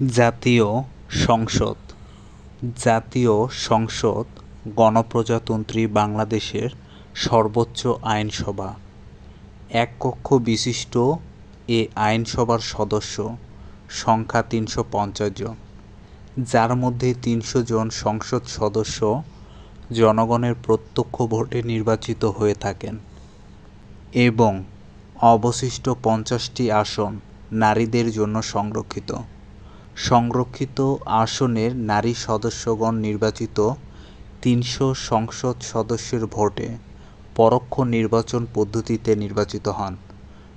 জাতীয় সংসদ। জাতীয় সংসদ গণপ্রজাতন্ত্রী বাংলাদেশের সর্বোচ্চ আইনসভা। এক কক্ষ বিশিষ্ট এ আইনসভার সদস্য সংখ্যা তিনশো পঞ্চাশ জন। যার মধ্যে তিনশো জন সংসদ সদস্য জনগণের প্রত্যক্ষ ভোটে নির্বাচিত হয়ে থাকেন এবং অবশিষ্ট পঞ্চাশটি আসন নারীদের জন্য সংরক্ষিত। সংরক্ষিত আসনের নারী সদস্যগণ নির্বাচিত তিনশো সংসদ সদস্যের ভোটে পরোক্ষ নির্বাচন পদ্ধতিতে নির্বাচিত হন।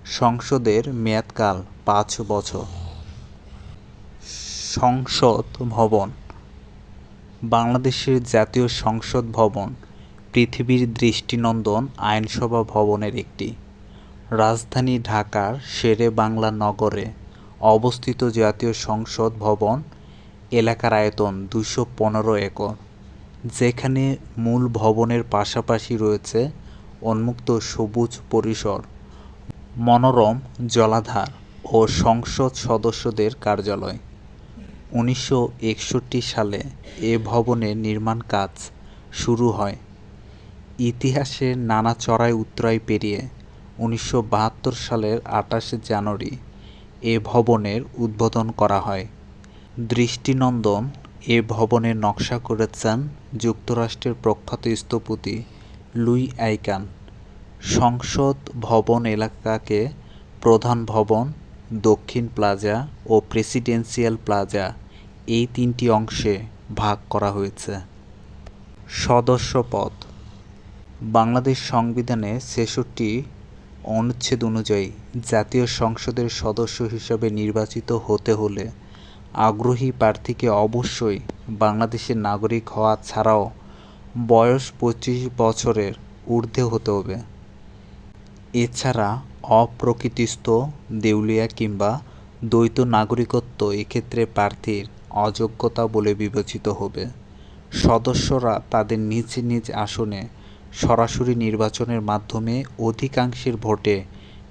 সংসদের মেয়াদকাল পাঁচ বছর। সংসদ ভবন। বাংলাদেশের জাতীয় সংসদ ভবন পৃথিবীর দৃষ্টিনন্দন আইনসভা ভবনের একটি। রাজধানী ঢাকার শেরে বাংলা নগরে অবস্থিত জাতীয় সংসদ ভবন এলাকার আয়তন দুশো পনেরো একর, যেখানে মূল ভবনের পাশাপাশি রয়েছে উন্মুক্ত সবুজ পরিসর, মনোরম জলাধার ও সংসদ সদস্যদের কার্যালয়। উনিশশো একষট্টি সালে এ ভবনের নির্মাণ কাজ শুরু হয়। ইতিহাসের নানা চড়াই উত্তরায় পেরিয়ে উনিশশো বাহাত্তর সালের আঠাশে জানুয়ারি এ ভবনের উদ্বোধন করা হয়। দৃষ্টিনন্দন এ ভবনের নকশা করেছেন যুক্তরাষ্ট্রের প্রখ্যাত স্থপতি লুই আইকান। সংসদ ভবন এলাকাকে প্রধান ভবন, দক্ষিণ প্লাজা ও প্রেসিডেন্সিয়াল প্লাজা এই তিনটি অংশে ভাগ করা হয়েছে। সদস্যপদ। বাংলাদেশ সংবিধানে ছেষট্টি অনুচ্ছেদ অনুযায়ী জাতীয় সংসদের সদস্য হিসাবে নির্বাচিত হতে হলে আগ্রহী প্রার্থীকে অবশ্যই বাংলাদেশের নাগরিক হওয়া ছাড়াও বয়স পঁচিশ বছরের ঊর্ধ্বে হতে হবে। এছাড়া অপ্রকৃতিস্থ দেউলিয়া কিংবা দ্বৈত নাগরিকত্ব এক্ষেত্রে প্রার্থীর অযোগ্যতা বলে বিবেচিত হবে। সদস্যরা তাদের নিজ নিজ আসনে সরাসরি নির্বাচনের মাধ্যমে অধিকাংশের ভোটে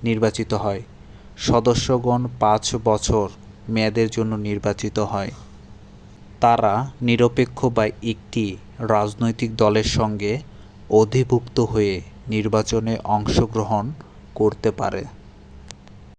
নির্বাচিত হয়। সদস্যগণ পাঁচ বছর মেয়াদের জন্য নির্বাচিত হয়। তারা নিরপেক্ষ বা একটি রাজনৈতিক দলের সঙ্গে অধিভুক্ত হয়ে নির্বাচনে অংশগ্রহণ করতে পারে।